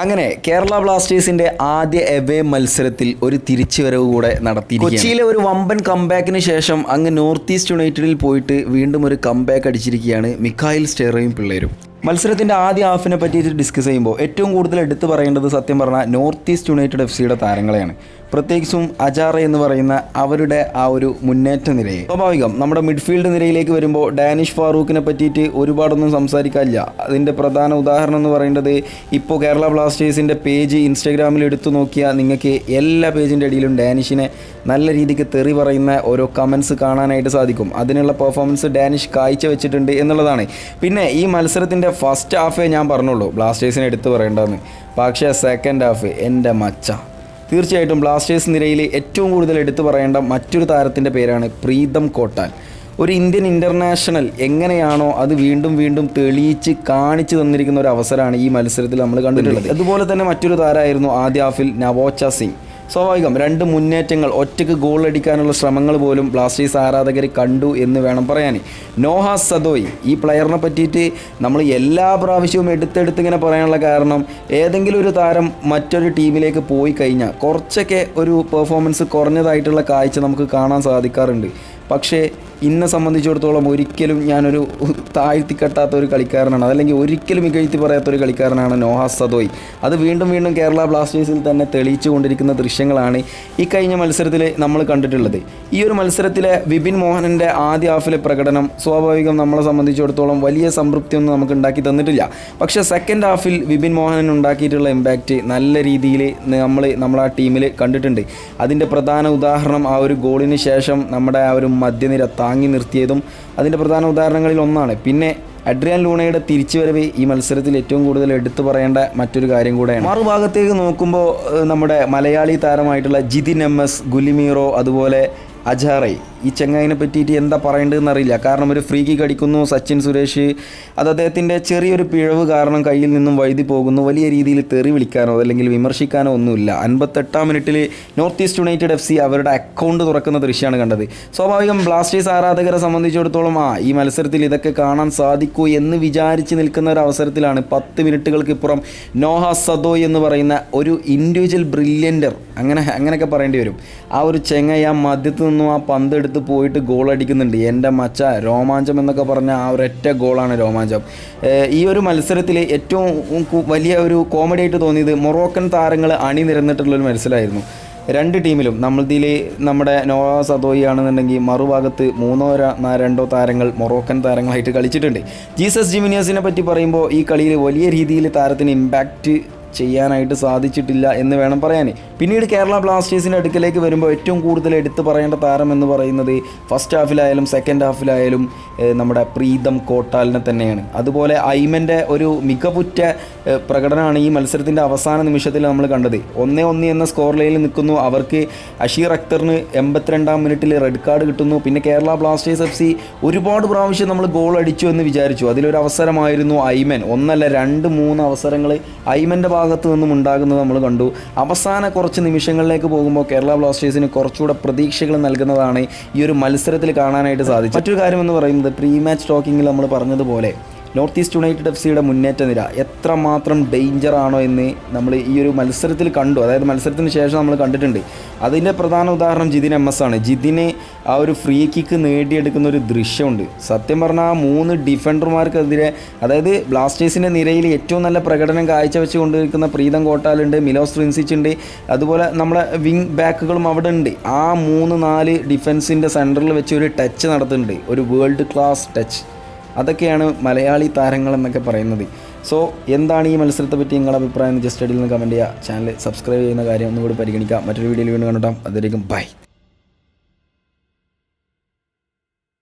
അങ്ങനെ കേരള ബ്ലാസ്റ്റേഴ്സിന്റെ ആദ്യ എവേ മത്സരത്തിൽ ഒരു തിരിച്ചുവരവ് കൂടെ നടത്തി കൊച്ചിയിലെ ഒരു വമ്പൻ കംബാക്കിന് ശേഷം അങ്ങ് നോർത്ത് ഈസ്റ്റ് യുണൈറ്റഡിൽ പോയിട്ട് വീണ്ടും ഒരു കംബാക്ക് അടിച്ചിരിക്കുകയാണ് മിക്കായിൽ സ്റ്റേറയും പിള്ളേരും. മത്സരത്തിന്റെ ആദ്യ ഹാഫിനെ പറ്റിയിട്ട് ഡിസ്കസ് ചെയ്യുമ്പോൾ ഏറ്റവും കൂടുതൽ എടുത്തു പറയേണ്ടത് സത്യം പറഞ്ഞാൽ നോർത്ത് ഈസ്റ്റ് യുണൈറ്റഡ് എഫ് സിയുടെ താരങ്ങളെയാണ്. പ്രത്യേകിച്ചും അജാറ എന്ന് പറയുന്ന അവരുടെ ആ ഒരു മുന്നേറ്റ നിരയെ. സ്വാഭാവികം നമ്മുടെ മിഡ്ഫീൽഡ് നിരയിലേക്ക് വരുമ്പോൾ ഡാനിഷ് ഫാറൂഖിനെ പറ്റിയിട്ട് ഒരുപാടൊന്നും സംസാരിക്കാനില്ല. അതിന്റെ പ്രധാന ഉദാഹരണം എന്ന് പറയുന്നത് ഇപ്പോൾ കേരള ബ്ലാസ്റ്റേഴ്സിന്റെ പേജ് ഇൻസ്റ്റാഗ്രാമിൽ എടുത്തു നോക്കിയാൽ നിങ്ങൾക്ക് എല്ലാ പേജിന്റെ ഇടയിലും ഡാനിഷിനെ നല്ല രീതിക്ക് തെറി പറയുന്ന ഓരോ കമൻസ് കാണാനായിട്ട് സാധിക്കും. അതിനുള്ള പെർഫോമൻസ് ഡാനിഷ് കാഴ്ച വെച്ചിട്ടുണ്ട് എന്നുള്ളതാണ്. പിന്നെ ഈ മത്സരത്തിന്റെ ഫസ്റ്റ് ഹാഫേ ഞാൻ പറഞ്ഞുള്ളൂ ബ്ലാസ്റ്റേഴ്സിനെ എടുത്തു പറയേണ്ടതെന്ന്. പക്ഷേ സെക്കൻഡ് ഹാഫ് എന്റെ മച്ച. തീർച്ചയായിട്ടും ബ്ലാസ്റ്റേഴ്സ് നിരയിൽ ഏറ്റവും കൂടുതൽ എടുത്തു പറയേണ്ട മറ്റൊരു താരത്തിന്റെ പേരാണ് പ്രീതം കോട്ടാൽ ഒരു ഇന്ത്യൻ ഇന്റർനാഷണൽ എങ്ങനെയാണോ അത് വീണ്ടും വീണ്ടും തെളിയിച്ച് കാണിച്ചു തന്നിരിക്കുന്ന ഒരു അവസരമാണ് ഈ മത്സരത്തിൽ നമ്മൾ കണ്ടിട്ടുള്ളത്. അതുപോലെ തന്നെ മറ്റൊരു താരമായിരുന്നു ആദ്യ ഹാഫിൽ നവോച്ച സിംഗ്. സ്വാഭാവികം. രണ്ട് മുന്നേറ്റങ്ങൾ ഒറ്റയ്ക്ക് ഗോൾ അടിക്കാനുള്ള ശ്രമങ്ങൾ പോലും ബ്ലാസ്റ്റേഴ്സ് ആരാധകർ കണ്ടു എന്ന് വേണം പറയാൻ. നോഹ സദോയ് ഈ പ്ലെയറിനെ പറ്റിയിട്ട് നമ്മൾ എല്ലാ പ്രാവശ്യവും എടുത്തെടുത്ത് ഇങ്ങനെ പറയാനുള്ള കാരണം ഏതെങ്കിലും ഒരു താരം മറ്റൊരു ടീമിലേക്ക് പോയി കഴിഞ്ഞാൽ കുറച്ചൊക്കെ ഒരു പെർഫോമൻസ് കുറഞ്ഞതായിട്ടുള്ള കാഴ്ച നമുക്ക് കാണാൻ സാധിക്കാറുണ്ട്. പക്ഷേ ഇന്നെ സംബന്ധിച്ചിടത്തോളം ഒരിക്കലും ഞാനൊരു താഴ്ത്തി കെട്ടാത്ത ഒരു കളിക്കാരനാണ്. അതല്ലെങ്കിൽ ഒരിക്കലും ഇകഴ്ത്തി പറയാത്ത ഒരു കളിക്കാരനാണ് നോഹ സദോയ്. അത് വീണ്ടും വീണ്ടും കേരള ബ്ലാസ്റ്റേഴ്സിൽ തന്നെ തെളിയിച്ചു കൊണ്ടിരിക്കുന്ന ദൃശ്യങ്ങളാണ് ഈ കഴിഞ്ഞ മത്സരത്തിൽ നമ്മൾ കണ്ടിട്ടുള്ളത്. ഈ ഒരു മത്സരത്തിലെ വിപിൻ മോഹനന്റെ ആദ്യ ഹാഫിലെ പ്രകടനം സ്വാഭാവികം നമ്മളെ സംബന്ധിച്ചിടത്തോളം വലിയ സംതൃപ്തിയൊന്നും നമുക്ക് ഉണ്ടാക്കി തന്നിട്ടില്ല. പക്ഷേ സെക്കൻഡ് ഹാഫിൽ വിപിൻ മോഹനൻ ഉണ്ടാക്കിയിട്ടുള്ള ഇമ്പാക്റ്റ് നല്ല രീതിയിൽ നമ്മൾ നമ്മളെ ടീമിൽ കണ്ടിട്ടുണ്ട്. അതിന്റെ പ്രധാന ഉദാഹരണം ആ ഒരു ഗോളിന് ശേഷം നമ്മുടെ ആ ഒരു മധ്യനിര താങ്ങി നിർത്തിയതും അതിന്റെ പ്രധാന ഉദാഹരണങ്ങളിൽ ഒന്നാണ്. പിന്നെ അഡ്രിയാൻ ലൂണയുടെ തിരിച്ചുവരവ് ഈ മത്സരത്തിൽ ഏറ്റവും കൂടുതൽ എടുത്തു പറയേണ്ട മറ്റൊരു കാര്യം കൂടെയാണ്. മറുഭാഗത്തേക്ക് നോക്കുമ്പോൾ നമ്മുടെ മലയാളി താരമായിട്ടുള്ള ജിതിൻ എം എസ് ഗുലിമീറോ അതുപോലെ അജാറൈ ഈ ചെങ്ങായിനെ പറ്റിയിട്ട് എന്താ പറയേണ്ടതെന്ന് അറിയില്ല. കാരണം ഒരു ഫ്രീ കിക്ക് അടിക്കുന്നു സച്ചിൻ സുരേഷ്. അത് അദ്ദേഹത്തിന്റെ ചെറിയൊരു പിഴവ് കാരണം കയ്യിൽ നിന്നും വഴുതി പോകുന്നു. വലിയ രീതിയിൽ തെറി വിളിക്കാനോ അല്ലെങ്കിൽ വിമർശിക്കാനോ ഒന്നുമില്ല. അൻപത്തെട്ടാം മിനിറ്റിൽ North East United F C അവരുടെ അക്കൗണ്ട് തുറക്കുന്ന ദൃശ്യമാണ് കണ്ടത്. സ്വാഭാവികം ബ്ലാസ്റ്റേഴ്സ് ആരാധകരെ സംബന്ധിച്ചിടത്തോളം ആ ഈ മത്സരത്തിൽ ഇതൊക്കെ കാണാൻ സാധിക്കൂ എന്ന് വിചാരിച്ച് നിൽക്കുന്ന ഒരു അവസരത്തിലാണ് പത്ത് മിനിറ്റുകൾക്ക് ഇപ്പുറം നോഹ സദോ എന്ന് പറയുന്ന ഒരു ഇൻഡിവിജ്വൽ ബ്രില്യന്റർ അങ്ങനെ അങ്ങനെയൊക്കെ പറയേണ്ടി വരും. ആ ഒരു ചെങ്ങ ആ മധ്യത്ത് നിന്നും ആ പന്ത് പോയിട്ട് ഗോൾ അടിക്കുന്നുണ്ട്. എന്റെ മച്ച രോമാഞ്ചം എന്നൊക്കെ പറഞ്ഞ ആ ഒരൊറ്റ ഗോളാണ് രോമാഞ്ചം. ഈ ഒരു മത്സരത്തിൽ ഏറ്റവും വലിയ ഒരു കോമഡി ആയിട്ട് തോന്നിയത് മൊറോക്കൻ താരങ്ങൾ അണിനിരന്നിട്ടുള്ളൊരു മത്സരമായിരുന്നു. രണ്ട് ടീമിലും നമ്മളിതിൽ നമ്മുടെ നോവ സദോയി ആണെന്നുണ്ടെങ്കിൽ മറുഭാഗത്ത് മൂന്നോ രണ്ടോ താരങ്ങൾ മൊറോക്കൻ താരങ്ങളായിട്ട് കളിച്ചിട്ടുണ്ട്. ജീസസ് ജിമിനിയസിനെ പറ്റി പറയുമ്പോൾ ഈ കളിയിൽ വലിയ രീതിയിൽ താരത്തിന് ഇമ്പാക്റ്റ് ചെയ്യാനായിട്ട് സാധിച്ചിട്ടില്ല എന്ന് വേണം പറയാൻ. പിന്നീട് കേരള ബ്ലാസ്റ്റേഴ്സിന്റെ അടുക്കലേക്ക് വരുമ്പോൾ ഏറ്റവും കൂടുതൽ എടുത്തു പറയേണ്ട താരം എന്ന് പറയുന്നത് ഫസ്റ്റ് ഹാഫിലായാലും സെക്കൻഡ് ഹാഫിലായാലും നമ്മുടെ പ്രീതം കോട്ടാലിനെ തന്നെയാണ്. അതുപോലെ ഐമന്റെ ഒരു മികവുറ്റ പ്രകടനമാണ് ഈ മത്സരത്തിന്റെ അവസാന നിമിഷത്തിൽ നമ്മൾ കണ്ടത്. ഒന്നേ ഒന്ന് എന്ന സ്കോർ ലൈനിൽ നിൽക്കുന്നു. അവർക്ക് അഷീർ അക്തറിന് എൺപത്തിരണ്ടാം മിനിറ്റിൽ റെഡ് കാർഡ് കിട്ടുന്നു. പിന്നെ കേരള ബ്ലാസ്റ്റേഴ്സ് എഫ് സി ഒരുപാട് പ്രാവശ്യം നമ്മൾ ഗോൾ അടിച്ചു എന്ന് വിചാരിച്ചു. അതിലൊരു അവസരമായിരുന്നു ഐമൻ. ഒന്നല്ല രണ്ട് മൂന്ന് അവസരങ്ങൾ ഐമന്റെ ഭാഗത്തു നിന്നും ഉണ്ടാകുന്നത് നമ്മൾ കണ്ടു. അവസാന കുറച്ച് നിമിഷങ്ങളിലേക്ക് പോകുമ്പോൾ കേരള ബ്ലാസ്റ്റേഴ്സിന് കുറച്ചുകൂടെ പ്രതീക്ഷകൾ നൽകുന്നതാണ് ഈ ഒരു മത്സരത്തിൽ കാണാനായിട്ട് സാധിച്ചു മറ്റൊരു കാര്യം എന്ന് പറയുന്നത് പ്രീ മാച്ച് ടോക്കിങ്ങിൽ നമ്മൾ പറഞ്ഞതുപോലെ നോർത്ത് ഈസ്റ്റ് യുണൈറ്റഡ് എഫ് സിയുടെ മുന്നേറ്റ നിര. എത്രമാത്രം ആണോ എന്ന് നമ്മൾ ഈ ഒരു മത്സരത്തിൽ കണ്ടു. അതായത് മത്സരത്തിന് ശേഷം നമ്മൾ കണ്ടിട്ടുണ്ട്. അതിന്റെ പ്രധാന ഉദാഹരണം ജിതിൻ എം എസ് ആണ്. ജിതിന് ആ ഒരു ഫ്രീ കിക്ക് നേടിയെടുക്കുന്ന ഒരു ദൃശ്യമുണ്ട്. സത്യം പറഞ്ഞാൽ ആ മൂന്ന് ഡിഫൻഡർമാർക്കെതിരെ അതായത് ബ്ലാസ്റ്റേഴ്സിന്റെ നിരയിൽ ഏറ്റവും നല്ല പ്രകടനം കാഴ്ചവെച്ച് കൊണ്ടിരിക്കുന്ന പ്രീതം കോട്ടാലുണ്ട് മിലോസ് റിൻസിച്ച് ഉണ്ട്. അതുപോലെ നമ്മളെ വിങ് ബാക്കുകളും അവിടെ ഉണ്ട്. ആ മൂന്ന് നാല് ഡിഫൻസിന്റെ സെന്ററിൽ വെച്ച് ഒരു ടച്ച് നടത്തുന്നുണ്ട്. ഒരു വേൾഡ് ക്ലാസ് ടച്ച് അതൊക്കെയാണ് മലയാളി താരങ്ങൾ എന്നൊക്കെ പറയുന്നത്. സോ എന്താണ് ഈ മത്സരത്തെ പറ്റി നിങ്ങളുടെ അഭിപ്രായം? ജസ്റ്റ് അടിയിൽ നിന്ന് കമന്റ് ചെയ്യുക. ചാനൽ സബ്സ്ക്രൈബ് ചെയ്യുന്ന കാര്യം ഒന്നുകൂടി പരിഗണിക്കാം. മറ്റൊരു വീഡിയോയിൽ വീണ്ടും കണ്ടിട്ടാം അതിലേക്കും ബൈ